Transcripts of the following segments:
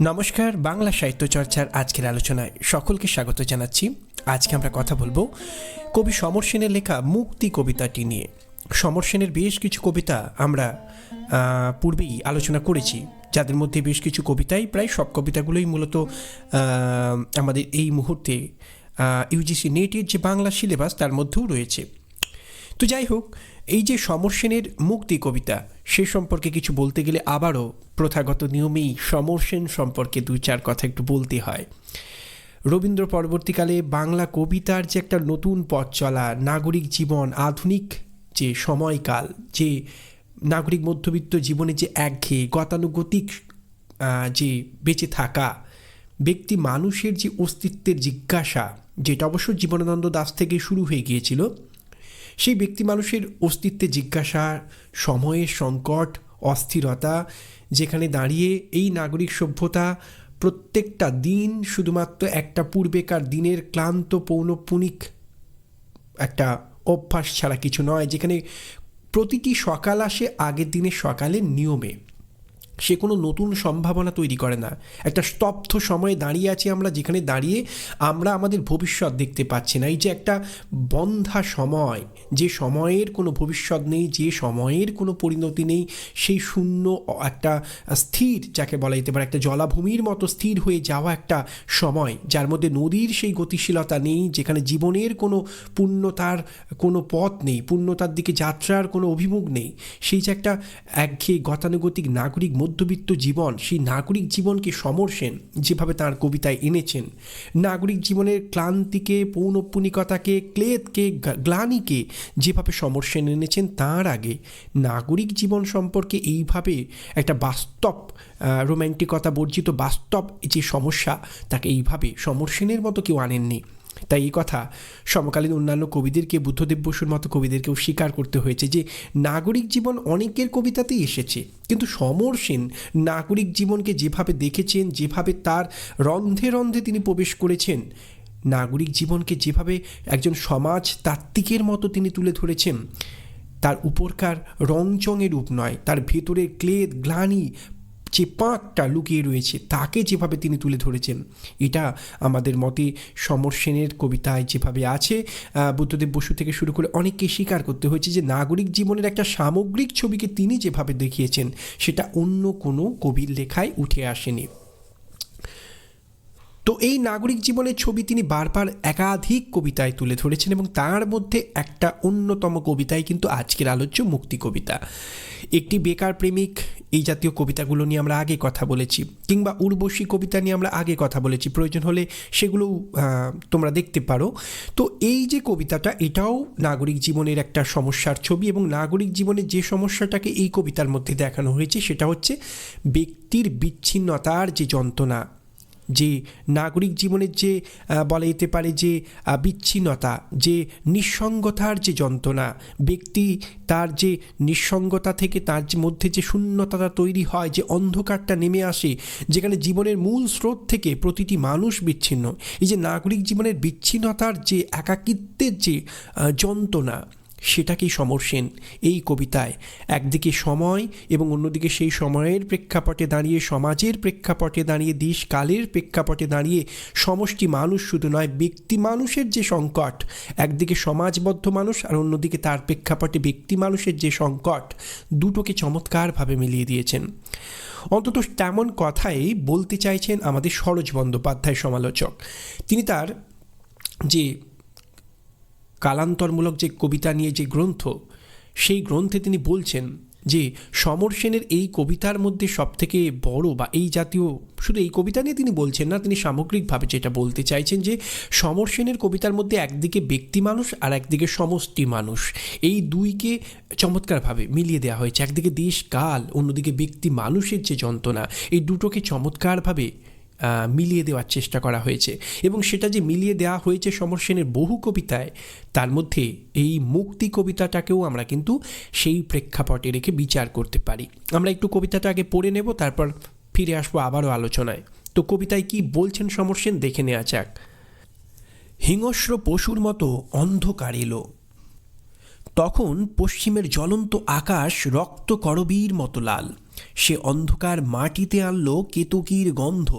নমস্কার, বাংলা সাহিত্য চর্চার আজকের আলোচনায় সকলকে স্বাগত জানাচ্ছি। আজকে আমরা কথা বলব কবি সমর সেনের লেখা মুক্তি কবিতাটি নিয়ে। সমর সেনের বেশ কিছু কবিতা আমরা পূর্বেই আলোচনা করেছি। যাদের মধ্যে বেশ কিছু কবিতাই প্রায় সব কবিতাগুলোই মূলত আমাদের এই মুহূর্তে ইউজিসি নেটের যে বাংলা সিলেবাস তার মধ্যেও রয়েছে। তো যাই হোক এই যে সমর সেনের মুক্তি কবিতা, সে সম্পর্কে কিছু বলতে গেলে আবারও প্রথাগত নিয়মেই সমর সেন সম্পর্কে দু চার কথা একটু বলতে হয়। রবীন্দ্র পরবর্তীকালে বাংলা কবিতার যে একটা নতুন পথ চলা, নাগরিক জীবন, আধুনিক যে সময়কাল, যে নাগরিক মধ্যবিত্ত জীবনে যে একঘেয়ে গতানুগতিক যে বেঁচে থাকা, ব্যক্তি মানুষের যে অস্তিত্বের জিজ্ঞাসা, যেটা অবশ্য জীবনানন্দ দাস থেকে শুরু হয়ে গিয়েছিল সেই ব্যক্তি মানুষের অস্তিত্বে জিজ্ঞাসা, সময়ের সংকট, অস্থিরতা, যেখানে দাঁড়িয়ে এই নাগরিক সভ্যতা প্রত্যেকটা দিন শুধুমাত্র একটা পূর্বেকার দিনের ক্লান্ত পৌনপুনিক একটা অভ্যাস ছাড়া কিছু নয়, যেখানে প্রতিটি সকাল আসে আগের দিনের সকালের নিয়মে। সে কোনো নতুন সম্ভাবনা তৈরি করে না। একটা স্তব্ধ সময়ে দাঁড়িয়ে আছি আমরা, যেখানে দাঁড়িয়ে আমরা আমাদের ভবিষ্যৎ দেখতে পাচ্ছি না। এই যে একটা বন্ধা সময়, যে সময়ের কোনো ভবিষ্যৎ নেই, যে সময়ের কোনো পরিণতি নেই, সেই শূন্য একটা স্থির, যাকে বলা যেতে পারে একটা জলাভূমির মতো স্থির হয়ে যাওয়া একটা সময়, যার মধ্যে নদীর সেই গতিশীলতা নেই, যেখানে জীবনের কোনো পূর্ণতার কোনো পথ নেই, পূর্ণতার দিকে যাত্রার কোনো অভিমুখ নেই। সেই যে একটা একঘেয়ে গতানুগতিক নাগরিক মধ্যবিত্ত জীবন, সেই নাগরিক জীবনকে সমর সেন যেভাবে তার কবিতায় এনেছেন। নাগরিক জীবনের ক্লান্তিকে, পৌনপুনিকতাকে, ক্লেদকে গ্লানিকে যেভাবে সমর সেন এনেছেন, তার আগে নাগরিক জীবন সম্পর্কে এইভাবে একটা বাস্তব রোম্যান্টিকতা বর্জিত বাস্তব যে সমস্যা, তাকে এইভাবে সমর সেনের মতো কেউ আনেননি। তাই এই কথা সমকালীন অন্যান্য কবিদেরকে, বুদ্ধদেব বসুর মতো কবিদেরকেও স্বীকার করতে হয়েছে যে, নাগরিক জীবন অনেকের কবিতাতেই এসেছে। কিন্তু সমর সেন নাগরিক জীবনকে যেভাবে দেখেছেন, যেভাবে তার রন্ধে রন্ধে তিনি প্রবেশ করেছেন, নাগরিক জীবনকে যেভাবে একজন সমাজ তাত্ত্বিকের মতো তিনি তুলে ধরেছেন, তার উপরকার রংচঙের রূপ নয়, তার ভেতরের ক্লেদ, গ্লানি যে পাঁকটা লুকিয়ে রয়েছে, তাকে যেভাবে তিনি তুলে ধরেছেন, এটা আমাদের মতে সমর সেনের কবিতায় যেভাবে আছে বুদ্ধদেব বসু থেকে শুরু করে অনেককে স্বীকার করতে হয়েছে যে নাগরিক জীবনের একটা সামগ্রিক ছবিকে তিনি যেভাবে দেখিয়েছেন, সেটা অন্য কোনো কবির লেখায় উঠে আসেনি। তো এই নাগরিক জীবনের ছবি তিনি বারবার একাধিক কবিতায় তুলে ধরেছেন এবং তার মধ্যে একটা অন্যতম কবিতাই কিন্তু আজকের আলোচ্য মুক্তি কবিতা। একটি বেকার প্রেমিক, এই জাতীয় কবিতাগুলো নিয়ে আমরা আগে কথা বলেছি, কিংবা উর্বশী কবিতা নিয়ে আমরা আগে কথা বলেছি। প্রয়োজন হলে সেগুলো তোমরা দেখতে পারো। তো এই যে কবিতাটা, এটাও নাগরিক জীবনের একটা সমস্যার ছবি এবং নাগরিক জীবনের যে সমস্যাটাকে এই কবিতার মধ্যে দেখানো হয়েছে, সেটা হচ্ছে ব্যক্তির বিচ্ছিন্নতার যে যন্ত্রণা যে নাগরিক জীবনের যে বলা যেতে পারে যে বিচ্ছিন্নতা, যে নিঃসঙ্গতার যে যন্ত্রণা, ব্যক্তি তার যে নিঃসঙ্গতা থেকে তার মধ্যে যে শূন্যতাটা তৈরি হয়, যে অন্ধকারটা নেমে আসে, যেখানে জীবনের মূল স্রোত থেকে প্রতিটি মানুষ বিচ্ছিন্ন। এই যে নাগরিক জীবনের বিচ্ছিন্নতার যে একাকিত্বের যে যন্ত্রণা সেটাকেই সমর সেন এই কবিতায়। একদিকে সময় এবং অন্যদিকে সেই সময়ের প্রেক্ষাপটে দাঁড়িয়ে, সমাজের প্রেক্ষাপটে দাঁড়িয়ে দেশ কালের প্রেক্ষাপটে দাঁড়িয়ে, সমষ্টি মানুষ শুধু নয়, ব্যক্তি মানুষের যে সংকট, একদিকে সমাজবদ্ধ মানুষ আর অন্যদিকে তার প্রেক্ষাপটে ব্যক্তি মানুষের যে সংকট, দুটোকে চমৎকারভাবে মিলিয়ে দিয়েছেন। অন্তত তেমন কথাই বলতে চাইছেন আমাদের সরোজ বন্দ্যোপাধ্যায় সমালোচক। তিনি তার যে কালান্তরমূলক যে কবিতা নিয়ে যে গ্রন্থ, সেই গ্রন্থে তিনি বলছেন যে, সমর সেনের এই কবিতার মধ্যে সবথেকে বড় বা এই জাতীয়, শুধু এই কবিতা নিয়ে তিনি বলছেন না, তিনি সামগ্রিকভাবে যেটা বলতে চাইছেন যে, সমর সেনের কবিতার মধ্যে একদিকে ব্যক্তি মানুষ আর একদিকে সমষ্টি মানুষ। এই দুইকে চমৎকারভাবে মিলিয়ে দেওয়া হয়েছে। একদিকে দেশ কাল অন্যদিকে ব্যক্তি মানুষের যে যন্ত্রণা। এই দুটোকে চমৎকারভাবে মিলিয়ে দেওয়ার চেষ্টা করা হয়েছে। এবং সেটা যে মিলিয়ে দেওয়া হয়েছে সমর সেনের বহু কবিতায়, তার মধ্যে এই মুক্তি কবিতাটাকেও আমরা কিন্তু সেই প্রেক্ষাপটে রেখে বিচার করতে পারি। আমরা একটু কবিতাটা আগে পড়ে নেব, তারপর ফিরে আসব আবারও আলোচনায়। তো কবিতায় কি বলছেন সমর সেন? দেখে নেওয়া যাক। হিংস্র পশুর মতো অন্ধকার এলো। তখন পশ্চিমের জ্বলন্ত আকাশ রক্ত করবীর মতো লাল। সে অন্ধকার মাটিতে আনলো কেতকীর গন্ধ।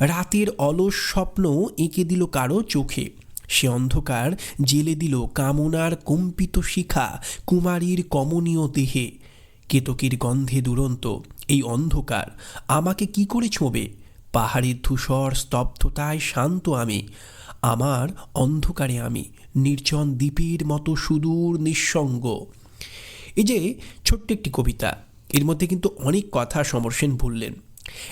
রাতের অলস স্বপ্ন এঁকে দিল কারও চোখে। সে অন্ধকার জেলে দিল কামনার কম্পিত শিখা কুমারীর কমনীয় দেহে। কেতকীর গন্ধে দুরন্ত, এই অন্ধকার, আমাকে কি করে ছোঁবে? পাহাড়ের ধূসর স্তব্ধতায় শান্ত আমি। আমার অন্ধকারে আমি নির্জন দ্বীপের মতো সুদূর নিঃসঙ্গ। এই যে ছোট্ট একটি কবিতা, এর মধ্যে কিন্তু অনেক কথা সমরসেন বললেন।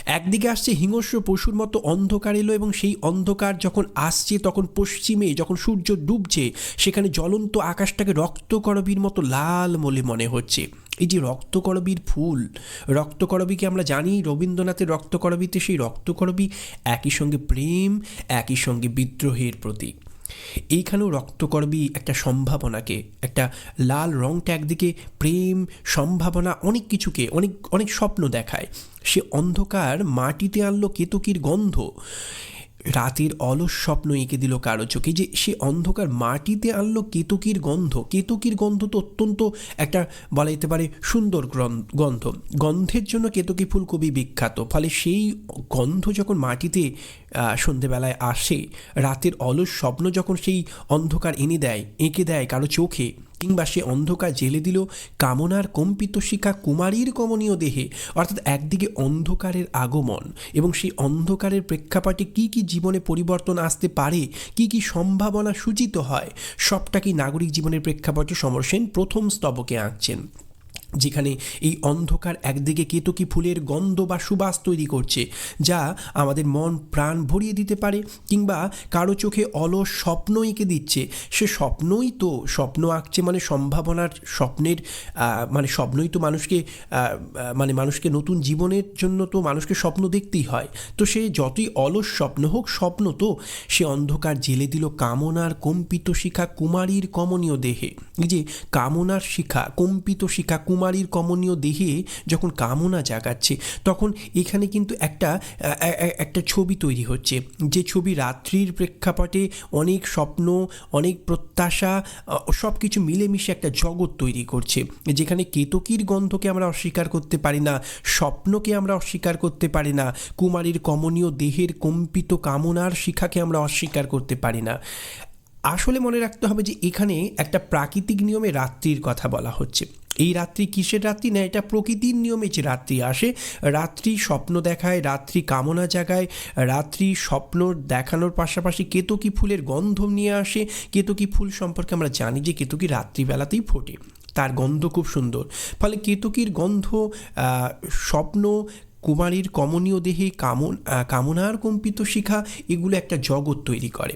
একদিকে আসছে হিংস্র পশুর মতো অন্ধকার এলো এবং সেই অন্ধকার যখন আসছে তখন পশ্চিমে যখন সূর্য ডুবছে, সেখানে জ্বলন্ত আকাশটাকে রক্তকরবীর মতো লাল মলে মনে হচ্ছে। এই যে রক্তকরবীর ফুল, রক্তকরবীকে আমরা জানি রবীন্দ্রনাথের রক্তকরবীতে সেই রক্তকরবী একই সঙ্গে প্রেম, একই সঙ্গে বিদ্রোহের প্রতীক। এইখানেও রক্তকরবী একটা সম্ভাবনাকে, একটা লাল রংটা একদিকে প্রেম, সম্ভাবনা, অনেক কিছুকে, অনেক অনেক স্বপ্ন দেখায়। সে অন্ধকার মাটিতে আনলো কেতকীর গন্ধ। রাতের অলস স্বপ্ন এঁকে দিল কারও চোখে যে সে অন্ধকার মাটিতে আনলো কেতকীর গন্ধ। কেতকীর গন্ধ তো অত্যন্ত একটা বলা যেতে পারে সুন্দর গন্ধ। গন্ধের জন্য কেতকী ফুল খুবই বিখ্যাত। ফলে সেই গন্ধ যখন মাটিতে সন্ধেবেলায় আসে, রাতের অলস স্বপ্ন যখন সেই অন্ধকার এনে দেয়, এঁকে দেয় কারও চোখে কিংবা সে অন্ধকার জেলে দিল কামনার কম্পিত শিখা কুমারীর কমনীয় দেহে। অর্থাৎ একদিকে অন্ধকারের আগমন এবং সেই অন্ধকারের প্রেক্ষাপটে কি কি জীবনে পরিবর্তন আসতে পারে, কি কি সম্ভাবনা সূচিত হয়, সবটা কি নাগরিক জীবনের প্রেক্ষাপটে সমরসেন প্রথম স্তবকে আঁকছেন। যেখানে এই অন্ধকার একদিকে কেতকী ফুলের গন্ধ বা সুবাস তৈরি করছে, যা আমাদের মন, প্রাণ ভরিয়ে দিতে পারে কিংবা কারও চোখে অলস স্বপ্ন এঁকে দিচ্ছে। সে স্বপ্নই তো, স্বপ্ন আঁকছে মানে সম্ভাবনার স্বপ্নের মানে স্বপ্নই তো মানুষকে মানে মানুষকে নতুন জীবনের জন্য তো মানুষকে স্বপ্ন দেখতেই হয়। তো সে যতই অলস স্বপ্ন হোক, স্বপ্ন তো সে অন্ধকার জেলে দিল কামনার কম্পিত শিখা কুমারীর কমনীয় দেহে। এই যে কামনার শিখা, কম্পিত শিখা কুমারীর কমনীয় দেহে যখন কামনা জাগাচ্ছে, তখন এখানে কিন্তু একটা একটা ছবি তৈরি হচ্ছে। যে ছবি রাত্রির প্রেক্ষাপটে অনেক স্বপ্ন, অনেক প্রত্যাশা সব কিছু মিলেমিশে একটা জগৎ তৈরি করছে। যেখানে কেতকীর গন্ধকে আমরা অস্বীকার করতে পারি না, স্বপ্নকে আমরা অস্বীকার করতে পারি না, কুমারীর কমনীয় দেহের কম্পিত কামনার শিখাকে আমরা অস্বীকার করতে পারি না। আসলে মনে রাখতে হবে যে এখানে একটা প্রাকৃতিক নিয়মে রাত্রির কথা বলা হচ্ছে। এই রাত্রি কিসের রাত্রি? না, এটা প্রকৃতির নিয়মে যে রাত্রি আসে, রাত্রি স্বপ্ন দেখায়, রাত্রি কামনা জাগায়, রাত্রি স্বপ্ন দেখানোর পাশাপাশি কেতকী ফুলের গন্ধ নিয়ে আসে। কেতকী ফুল সম্পর্কে আমরা জানি যে কেতকী রাত্রিবেলাতেই ফোটে। তার গন্ধ খুব সুন্দর। ফলে কেতকীর গন্ধ স্বপ্ন, কুমারীর কমনীয় দেহে কামন কামনার কম্পিত শিখা, এগুলো একটা জগৎ তৈরি করে।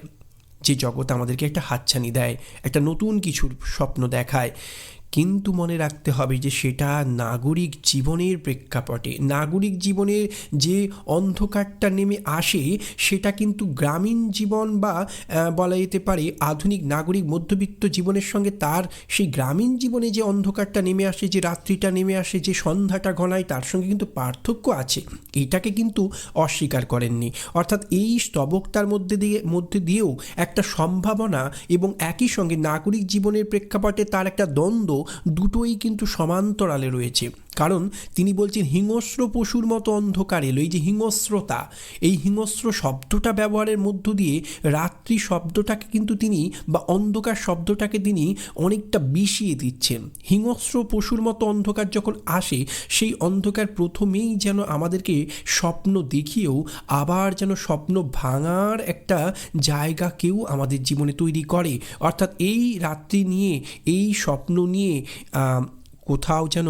যে জগৎ আমাদেরকে একটা হাতছানি দেয়, একটা নতুন কিছুর স্বপ্ন দেখায়। কিন্তু মনে রাখতে হবে যে সেটা নাগরিক জীবনের প্রেক্ষাপটে। নাগরিক জীবনের যে অন্ধকারটা নেমে আসে, সেটা কিন্তু গ্রামীণ জীবন বা বলা যেতে পারে আধুনিক নাগরিক মধ্যবিত্ত জীবনের সঙ্গে তার সেই গ্রামীণ জীবনে যে অন্ধকারটা নেমে আসে, যে রাত্রিটা নেমে আসে, যে সন্ধ্যাটা ঘনায়, তার সঙ্গে কিন্তু পার্থক্য আছে। এটাকে কিন্তু অস্বীকার করেননি। অর্থাৎ এই স্তবকতার মধ্যে দিয়ে, মধ্যে দিয়েও একটা সম্ভাবনা এবং একই সঙ্গে নাগরিক জীবনের প্রেক্ষাপটে তার একটা দ্বন্দ্ব দুটোই কিন্তু সমান্তরালে রয়েছে। কারণ তিনি বলছেন হিংস্র পশুর মতো অন্ধকার এলো। এই যে হিংস্রতা, এই হিংস্র শব্দটা ব্যবহারের মধ্য দিয়ে রাত্রি শব্দটাকে কিন্তু তিনি বা অন্ধকার শব্দটাকে তিনি অনেকটা বিষিয়ে দিচ্ছেন। হিংস্র পশুর মতো অন্ধকার যখন আসে, সেই অন্ধকার প্রথমেই যেন আমাদেরকে স্বপ্ন দেখিয়েও আবার যেন স্বপ্ন ভাঙার একটা জায়গা কেউ আমাদের জীবনে তৈরি করে। অর্থাৎ এই রাত্রি নিয়ে, এই স্বপ্ন নিয়ে কোথাও যেন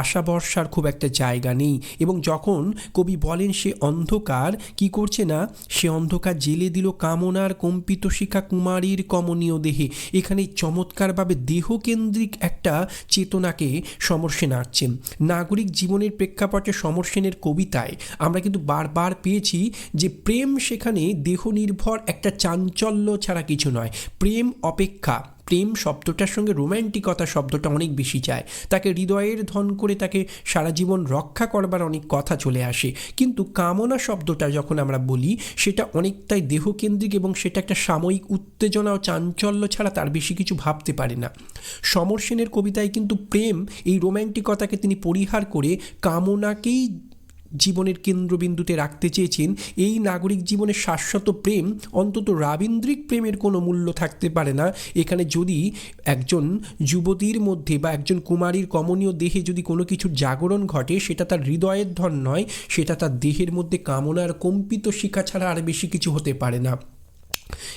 আশা বর্ষার খুব একটা জায়গা নেই। এবং যখন কবি বলেন সে অন্ধকার, কি করছে না? সে অন্ধকার জেলে দিল কামনার কম্পিত শিখা কুমারীর কমনীয় দেহে। এখানে চমৎকারভাবে দেহকেন্দ্রিক একটা চেতনাকে সমরসেন আঁকছেন নাগরিক জীবনের প্রেক্ষাপটে সমরসেনের কবিতায় আমরা কিন্তু বারবার পেয়েছি যে প্রেম সেখানে দেহ নির্ভর একটা চাঞ্চল্য ছাড়া কিছু নয়। প্রেম অপেক্ষা। প্রেম শব্দটার সঙ্গে রোম্যান্টিকতা শব্দটা অনেক বেশি যায় তাকে হৃদয়ের ধন করে তাকে সারা জীবন রক্ষা করবার অনেক কথা চলে আসে। কিন্তু কামনা শব্দটা যখন আমরা বলি, সেটা অনেকটাই দেহকেন্দ্রিক এবং সেটা একটা সাময়িক উত্তেজনা ও চাঞ্চল্য ছাড়া তার বেশি কিছু ভাবতে পারে না। সমর সেনের কবিতায় কিন্তু প্রেম এই রোম্যান্টিকতাকে তিনি পরিহার করে কামনাকেই জীবনের কেন্দ্রবিন্দুতে রাখতে চেয়েছেন, এই নাগরিক জীবনের শাশ্বত প্রেম, অন্তত রাবীন্দ্রিক প্রেমের কোনো মূল্য থাকতে পারে না। এখানে যদি একজন যুবতীর মধ্যে বা একজন কুমারীর কমনীয় দেহে যদি কোনো কিছুর জাগরণ ঘটে, সেটা তার হৃদয়ের ধন নয়, সেটা তার দেহের মধ্যে কামনার কম্পিত শিখা ছাড়া আর বেশি কিছু হতে পারে না।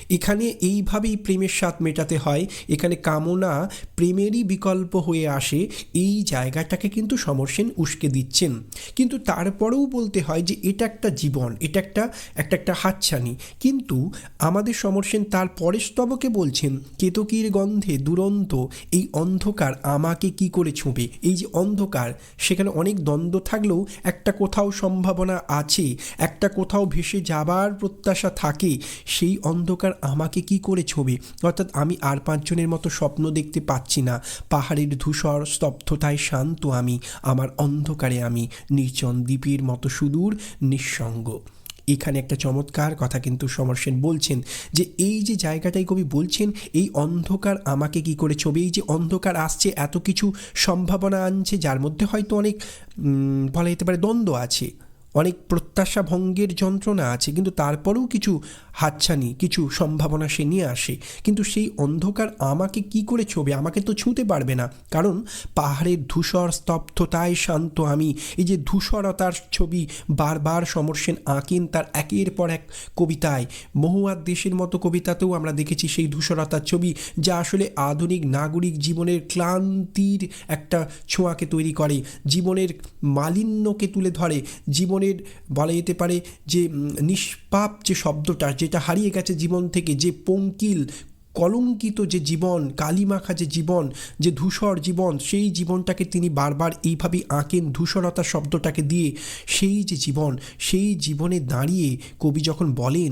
এখানে এইভাবেই প্রেমের স্বাদ মেটাতে হয়। এখানে কামনা প্রেমেরই বিকল্প হয়ে আসে। এই জায়গাটাকে কিন্তু সমরসেন উস্কে দিচ্ছেন। কিন্তু তারপরেও বলতে হয় যে এটা একটা জীবন, এটা একটা একটা একটা হাতছানি। কিন্তু আমাদের সমরসেন তার পরের স্তবকে বলছেন, কেতকীর গন্ধে দুরন্ত এই অন্ধকার আমাকে কি করে ছুঁবে? এই যে অন্ধকার, সেখানে অনেক দ্বন্দ্ব থাকলেও একটা কোথাও সম্ভাবনা আছে, একটা কোথাও ভেসে যাবার প্রত্যাশা থাকে। সেই অন্ধকার আমাকে কি করে ছবি? অর্থাৎ আমি আর পাঁচজনের মতো স্বপ্ন দেখতে পাচ্ছি না। পাহাড়ের ধূসর স্তব্ধতায় শান্ত আমি, আমার অন্ধকারে আমি, নির্জন দ্বীপের মতো সুদূর, নিঃসঙ্গ। এখানে একটা চমৎকার কথা কিন্তু সমর সেন বলছেন যে, এই যে জায়গাটাই কবি বলছেন, এই অন্ধকার আমাকে কি করে ছবি? এই যে অন্ধকার আসছে, এত কিছু সম্ভাবনা আনছে, যার মধ্যে হয়তো অনেক বলা যেতে পারে দ্বন্দ্ব আছে। অনেক প্রত্যাশা ভঙ্গের যন্ত্রণা আছে, কিন্তু তারপরেও কিছু হাতছানি, কিছু সম্ভাবনা সে নিয়ে আসে। কিন্তু সেই অন্ধকার আমাকে কি করে ছবে? আমাকে তো ছুঁতে পারবে না। কারণ পাহাড়ের ধূসর স্তব্ধতায় শান্ত আমি। এই যে ধূসরতার ছবি বারবার সমরসেন আঁকেন তার একের পর এক কবিতায়। মহুয়ার দেশের মতো কবিতাতেও আমরা দেখেছি সেই ধূসরতার ছবি, যা আসলে আধুনিক নাগরিক জীবনের ক্লান্তির একটা ছোঁয়াকে তৈরি করে। জীবনের মালিন্যকে তুলে ধরে। জীবনের বলা যেতে পারে যে নিষ্পাপ যে শব্দটা, যেটা হারিয়ে গেছে জীবন থেকে, যে পঙ্কিল, কলঙ্কিত যে জীবন, কালিমাখা যে জীবন, যে ধূসর জীবন, সেই জীবনটাকে তিনি বারবার এইভাবেই আঁকেন ধূসরতা শব্দটাকে দিয়ে সেই যে জীবন, সেই জীবনে দাঁড়িয়ে কবি যখন বলেন,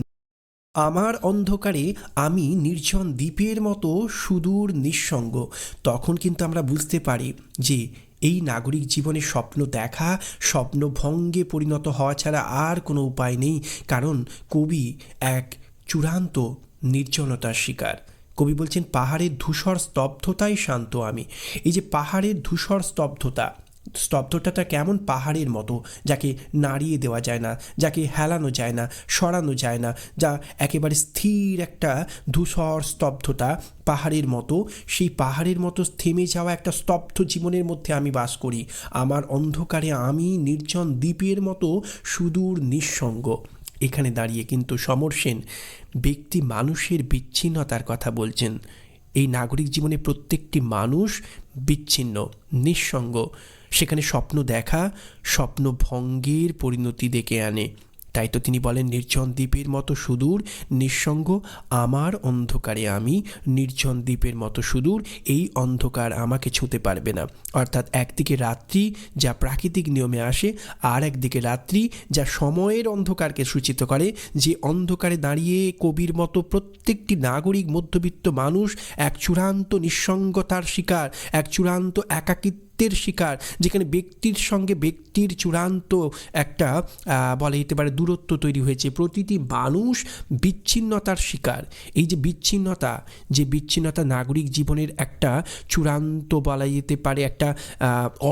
আমার অন্ধকারে আমি নির্জন দ্বীপের মতো সুদূর নিঃসঙ্গ। তখন কিন্তু আমরা বুঝতে পারি যে এই নাগরিক জীবনে স্বপ্ন দেখা, স্বপ্ন ভঙ্গে পরিণত হওয়া ছাড়া আর কোনো উপায় নেই, কারণ কবি এক চূড়ান্ত নির্জনতার শিকার। কবি বলছেন, পাহাড়ের ধূসর স্তব্ধতাই শান্ত আমি। এই যে পাহাড়ের ধূসর স্তব্ধতা স্তব্ধতাটা কেমন পাহাড়ের মতো, যাকে নাড়িয়ে দেওয়া যায় না, যাকে হেলানো যায় না, সরানো যায় না, যা একেবারে স্থির একটা ধূসর স্তব্ধতা পাহাড়ের মতো, সেই পাহাড়ের মতো থেমে যাওয়া একটা স্তব্ধ জীবনের মধ্যে আমি বাস করি। আমার অন্ধকারে আমি নির্জন দ্বীপের মতো সুদূর নিঃসঙ্গ। এখানে দাঁড়িয়ে কিন্তু সমর সেন ব্যক্তি মানুষের বিচ্ছিন্নতার কথা বলছেন। এই নাগরিক জীবনে প্রত্যেকটি মানুষ বিচ্ছিন্ন নিঃসঙ্গ। সেখানে স্বপ্ন দেখা স্বপ্ন ভঙ্গের পরিণতি ডেকে আনে। তাই তো তিনি বলেন, নির্জন দ্বীপের মতো সুদূর, নিঃসঙ্গ, আমার অন্ধকারে আমি, নির্জন দ্বীপের মতো সুদূর, এই অন্ধকার আমাকে ছুঁতে পারবে না। অর্থাৎ একদিকে রাত্রি যা প্রাকৃতিক নিয়মে আসে, আর একদিকে রাত্রি যা সময়ের অন্ধকারকে সূচিত করে। যে অন্ধকারে দাঁড়িয়ে কবির মতো প্রত্যেকটি নাগরিক মধ্যবিত্ত মানুষ, এক চূড়ান্ত নিঃসঙ্গতার শিকার, এক চূড়ান্ত একাকিত্ব দূরত্বের শিকার, যেখানে ব্যক্তির সঙ্গে ব্যক্তির চূড়ান্ত একটা বলা যেতে পারে দূরত্ব তৈরি হয়েছে। প্রতিটি মানুষ বিচ্ছিন্নতার শিকার। এই যে বিচ্ছিন্নতা যে বিচ্ছিন্নতা নাগরিক জীবনের একটা চূড়ান্ত বলা যেতে পারে একটা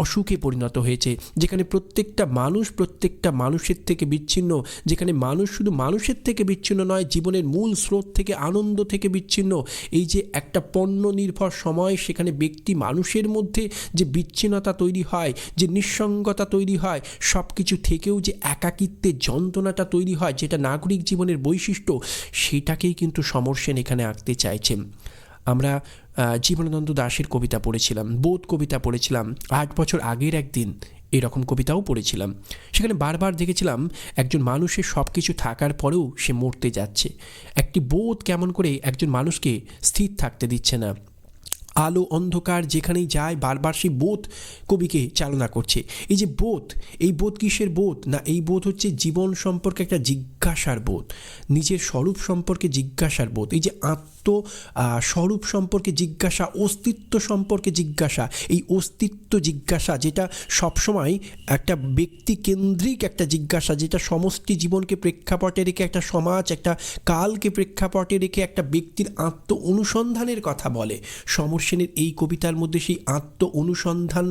অসুখে পরিণত হয়েছে। যেখানে প্রত্যেকটা মানুষ প্রত্যেকটা মানুষের থেকে বিচ্ছিন্ন, যেখানে মানুষ শুধু মানুষের থেকে বিচ্ছিন্ন নয়, জীবনের মূল স্রোত থেকে, আনন্দ থেকে বিচ্ছিন্ন। এই যে একটা পণ্য নির্ভর সময়, সেখানে ব্যক্তি মানুষের মধ্যে যে বিচ্ছিন্নতা তৈরি হয়, যে নিঃসঙ্গতা তৈরি হয় সব কিছু থেকেও যে একাকিত্বের যন্ত্রণাটা তৈরি হয়, যেটা নাগরিক জীবনের বৈশিষ্ট্য, সেটাকেই কিন্তু সমর সেন এখানে আঁকতে চাইছেন আমরা জীবনানন্দ দাশের কবিতা পড়েছিলাম, বোধ কবিতা পড়েছিলাম, আট বছর আগের একদিন এরকম কবিতাও পড়েছিলাম। সেখানে বারবার দেখেছিলাম, একজন মানুষের সব কিছু থাকার পরেও সে মরতে যাচ্ছে। একটি বোধ কেমন করে একজন মানুষকে স্থির থাকতে দিচ্ছে না। আলো অন্ধকার যেখানেই যায়, বারবার সেই বোধ কবিকে চালনা করছে। এই যে বোধ, এই বোধ কিসের বোধ? না, এই বোধ হচ্ছে জীবন সম্পর্কে একটা জিজ্ঞাসার বোধ। নিজের স্বরূপ সম্পর্কে জিজ্ঞাসার বোধ। এই যে আত্ম স্বরূপ সম্পর্কে জিজ্ঞাসা, অস্তিত্ব সম্পর্কে জিজ্ঞাসা। এই অস্তিত্ব জিজ্ঞাসা যেটা সবসময় একটা ব্যক্তি কেন্দ্রিক একটা জিজ্ঞাসা, যেটা সমষ্টি জীবনকে প্রেক্ষাপটে রেখে, একটা সমাজ, একটা কালকে প্রেক্ষাপটে রেখে একটা ব্যক্তির আত্ম অনুসন্ধানের কথা বলে। সমর সেনের এই কবিতার মধ্যে সেই আত্ম অনুসন্ধান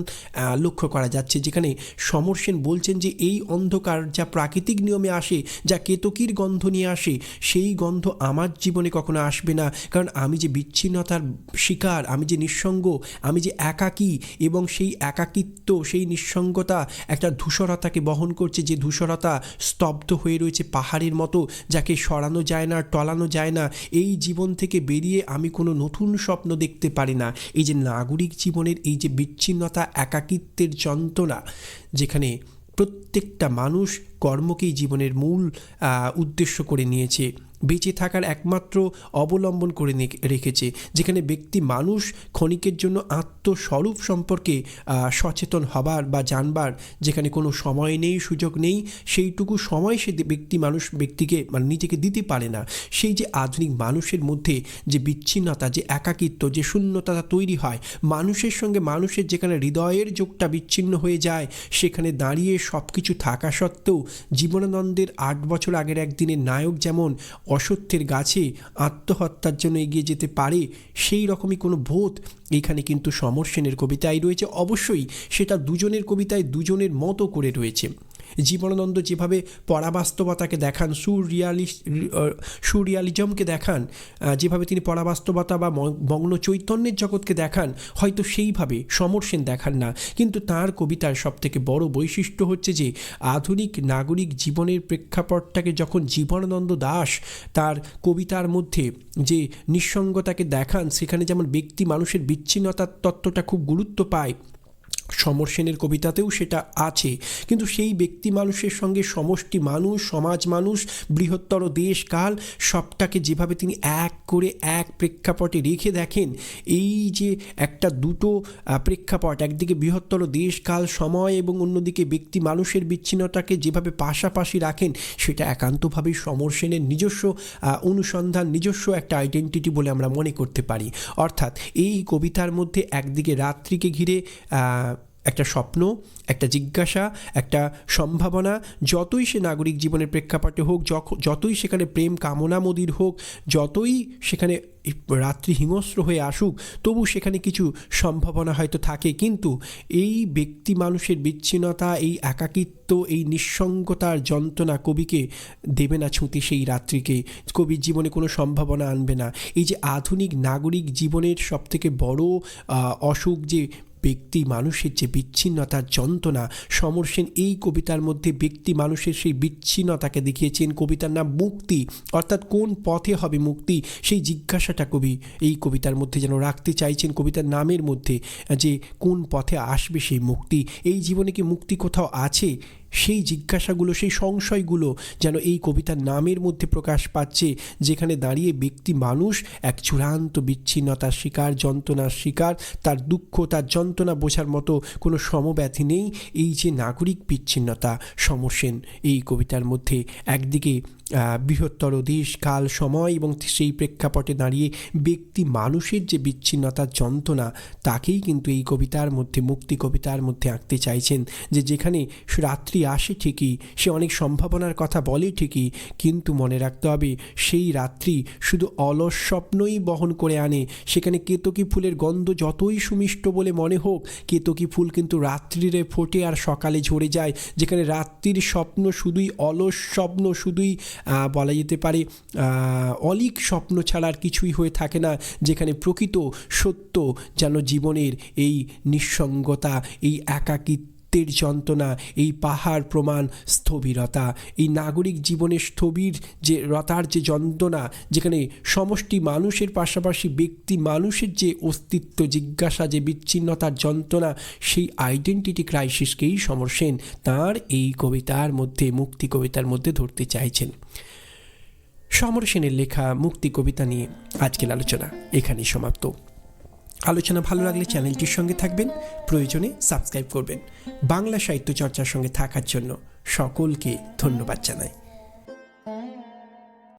লক্ষ্য করা যাচ্ছে, যেখানে সমর সেন বলছেন যে, এই অন্ধকার যা প্রাকৃতিক নিয়মে আসে, যা কেতকীর গন্ধ নিয়ে আসে, সেই গন্ধ আমার জীবনে কখনো আসবে না। কারণ আমি যে বিচ্ছিন্নতার শিকার, আমি যে নিঃসঙ্গ, আমি যে একাকী এবং সেই একাকিত্ব, সেই নিঃসঙ্গতা একটা ধূসরতাকে বহন করছে যে ধূসরতা স্তব্ধ হয়ে রয়েছে পাহাড়ের মতো, যাকে সরানো যায় না, টলানো যায় না। এই জীবন থেকে বেরিয়ে আমি কোনো নতুন স্বপ্ন দেখতে পারি না। এই যে নাগরিক জীবনের এই যে বিচ্ছিন্নতা, একাকিত্বের যন্ত্রণা, যেখানে প্রত্যেকটা মানুষ কর্মকেই জীবনের মূল উদ্দেশ্য করে নিয়েছে। বেঁচে থাকার একমাত্র অবলম্বন করে রেখেছে, যেখানে ব্যক্তি মানুষ ক্ষণিকের জন্য আত্মস্বরূপ সম্পর্কে সচেতন হবার বা জানবার, যেখানে কোনো সময় নেই, সুযোগ নেই, সেইটুকু সময় সে ব্যক্তি মানুষ, ব্যক্তিকে মানে নিজেকে দিতে পারে না। সেই যে আধুনিক মানুষের মধ্যে যে বিচ্ছিন্নতা, যে একাকিত্ব, যে শূন্যতা তৈরি হয়, মানুষের সঙ্গে মানুষের যেখানে হৃদয়ের যোগটা বিচ্ছিন্ন হয়ে যায়, সেখানে দাঁড়িয়ে সব কিছু থাকা সত্ত্বেও জীবনানন্দের আট বছর আগের একদিনের নায়ক যেমন অসত্যের গাছে আত্মহত্যার জন্য এগিয়ে যেতে পারে, সেই রকমই কোনো বোধ এখানে কিন্তু সমর সেনের কবিতায় রয়েছে, অবশ্যই সেটা দুজনের কবিতায় দুজনের মতো করে রয়েছে। জীবনানন্দ যেভাবে পরাবাস্তবতাকে দেখান সুরিয়ালি সুরিয়ালিজমকে দেখান যেভাবে তিনি পরাবাস্তবতা বা মগ্ন চৈতন্যের জগৎকে দেখান, হয়তো সেইভাবে সমর সেন দেখান না। কিন্তু তার কবিতার সবথেকে বড় বৈশিষ্ট্য হচ্ছে যে, আধুনিক নাগরিক জীবনের প্রেক্ষাপটটাকে যখন জীবনানন্দ দাস তার কবিতার মধ্যে যে নিঃসঙ্গতাকে দেখান, সেখানে যেমন ব্যক্তি মানুষের বিচ্ছিন্নতার তত্ত্বটা খুব গুরুত্ব পায় সমর সেনের কবিতাতেও সেটা আছে। কিন্তু সেই ব্যক্তি মানুষের সঙ্গে সমষ্টি মানুষ, সমাজ মানুষ, বৃহত্তর দেশ কাল, সবটাকে যেভাবে তিনি এক করে এক প্রেক্ষাপটে রেখে দেখেন, এই যে একটা দুটো প্রেক্ষাপট, একদিকে বৃহত্তর দেশ কাল, সময় এবং অন্যদিকে ব্যক্তি মানুষের বিচ্ছিন্নতাকে যেভাবে পাশাপাশি রাখেন, সেটা একান্তভাবেই সমর সেনের নিজস্ব অনুসন্ধান, নিজস্ব একটা আইডেন্টিটি বলে আমরা মনে করতে পারি। অর্থাৎ এই কবিতার মধ্যে একদিকে রাত্রিকে ঘিরে একটা স্বপ্ন, একটা জিজ্ঞাসা, একটা সম্ভাবনা। যতই সে নাগরিক জীবনের প্রেক্ষাপটে হোক যতই সেখানে প্রেম কামনা মদির হোক, যতই সেখানে রাত্রি হিংস্র হয়ে আসুক, তবু সেখানে কিছু সম্ভাবনা হয়তো থাকে। কিন্তু এই ব্যক্তি মানুষের বিচ্ছিন্নতা, এই একাকিত্ব, এই নিঃসঙ্গতার যন্ত্রণা কবিকে দেবে না ছুঁতে সেই রাত্রিকে। কবির জীবনে কোনো সম্ভাবনা আনবে না। এই যে আধুনিক নাগরিক জীবনের সবথেকে বড় অসুখ যে ব্যক্তি মানুষের যে বিচ্ছিন্নতার যন্ত্রণা, সমর সেন এই কবিতার মধ্যে ব্যক্তি মানুষের সেই বিচ্ছিন্নতাকে দেখিয়েছেন। কবিতার নাম মুক্তি, অর্থাৎ কোন পথে হবে মুক্তি? সেই জিজ্ঞাসাটা কবি এই কবিতার মধ্যে যেন রাখতে চাইছেন। কবিতার নামের মধ্যে যে কোন পথে আসবে সেই মুক্তি? এই জীবনে কি মুক্তি কোথাও আছে? সেই জিজ্ঞাসাগুলো, সেই সংশয়গুলো যেন এই কবিতার নামের মধ্যে প্রকাশ পাচ্ছে, যেখানে দাঁড়িয়ে ব্যক্তি মানুষ এক চূড়ান্ত বিচ্ছিন্নতার শিকার, যন্ত্রণার শিকার, তার দুঃখ, তার যন্ত্রণা বোঝার মতো কোনো সমব্যাধি নেই। এই যে নাগরিক বিচ্ছিন্নতা সমসেন এই কবিতার মধ্যে একদিকে বৃহত্তর দেশ কাল সময় এবং সেই প্রেক্ষাপটে দাঁড়িয়ে ব্যক্তি মানুষের যে বিচ্ছিন্নতার যন্ত্রণা, তাকেই কিন্তু এই কবিতার মধ্যে, মুক্তি কবিতার মধ্যে আঁকতে চাইছেন। যে যেখানে রাত্রি আসে ঠিকই, সে অনেক সম্ভাবনার কথা বলে ঠিকই, কিন্তু মনে রাখতে হবে সেই রাত্রি শুধু অলস স্বপ্নই বহন করে আনে। সেখানে কেতকী ফুলের গন্ধ যতই সুমিষ্ট বলে মনে হোক, কেতকী ফুল কিন্তু রাত্রিরে ফোটে আর সকালে ঝরে যায়। যেখানে রাত্রির স্বপ্ন শুধুই অলস স্বপ্ন, শুধুই বলা যেতে পারে অলিক স্বপ্ন ছাড়া আর কিছুই হয়ে থাকে না, যেখানে প্রকৃত সত্য যেন জীবনের এই নিঃসঙ্গতা, এই একাকিত্বের যন্ত্রণা, এই পাহাড় প্রমাণ স্থবিরতা। এই নাগরিক জীবনের স্থবির যে, রতার যে যন্ত্রণা, যেখানে সমষ্টি মানুষের পাশাপাশি ব্যক্তি মানুষের যে অস্তিত্ব, জিজ্ঞাসা, যে বিচ্ছিন্নতার যন্ত্রণা, সেই আইডেন্টিটি ক্রাইসিসকেই সমর সেন তাঁর এই কবিতার মধ্যে, মুক্তি কবিতার মধ্যে ধরতে চাইছেন। সমর সেনের লেখা মুক্তি কবিতা নিয়ে আজকের আলোচনা এখানেই সমাপ্ত। আলোচনা ভালো লাগলে চ্যানেলটির সঙ্গে থাকবেন, প্রয়োজনে সাবস্ক্রাইব করবেন। বাংলা সাহিত্য চর্চার সঙ্গে থাকার জন্য সকলকে ধন্যবাদ জানাই।